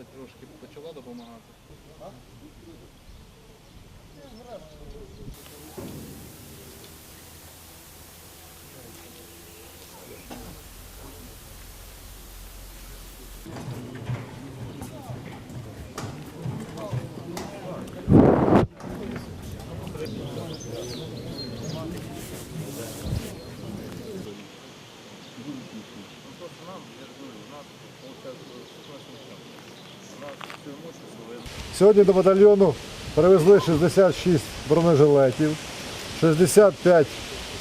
преса трошки почала допомагати. Я ж у нас, виходить, 16 Сьогодні до батальйону привезли 66 бронежилетів, 65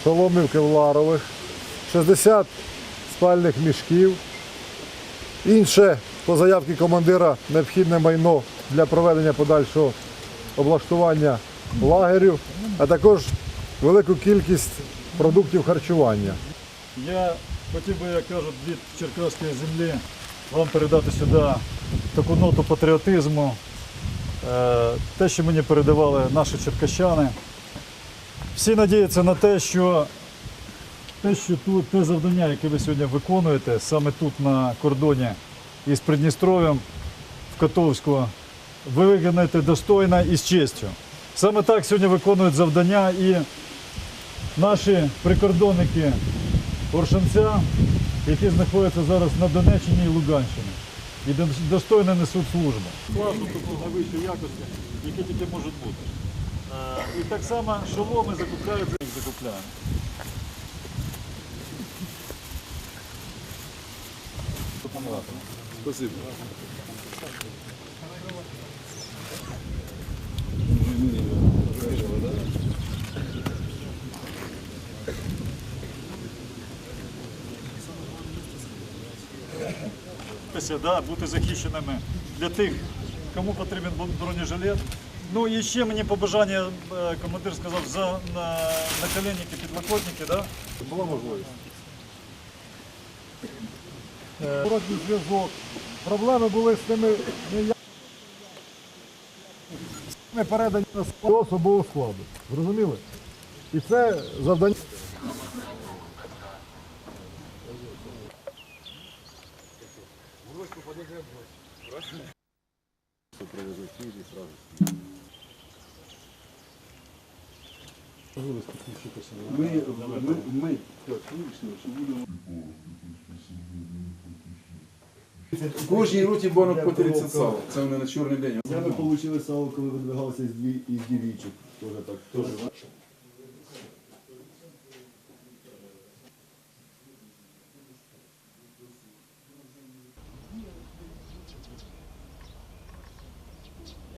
соломів кевларових, 60 спальних мішків. Інше по заявці командира необхідне майно для проведення подальшого облаштування лагерю, а також велику кількість продуктів харчування. Я хотів би, як кажуть, від черкаської землі вам передати сюди таку ноту патріотизму, е, те, що мені передавали наші черкащани. Всі надіються на те, що те, що тут, те завдання, яке ви сьогодні виконуєте, саме тут на кордоні із Придністров'ям в Котовську, ви виконаєте достойно і з честю. Саме так сьогодні виконують завдання і наші прикордонники Оршанця, які знаходяться зараз на Донеччині і Луганщині. І до- достойно несуть службу. Класно тут найвищої якості, які тільки можуть бути. Е, І так само шоломи закупляють, їх закупляємо. Спасибо. Це, да, бути захищеними для тих, кому потрібен бронежилет. Ну і ще мені побажання, е, командир сказав, за на, наколенники, підлокотники, да? Була можливість. Короткий зв'язок. Проблеми були з тими передані на особового складу. Зрозуміли? І це завдання. Ми, ми, ми так вийшли, що будемо. В кожній роті банок по 30 сал. Це вони на чорний день. Це ми отримали сало, коли видвигалися із, дві, із дівічок. Тоже так. Тоже.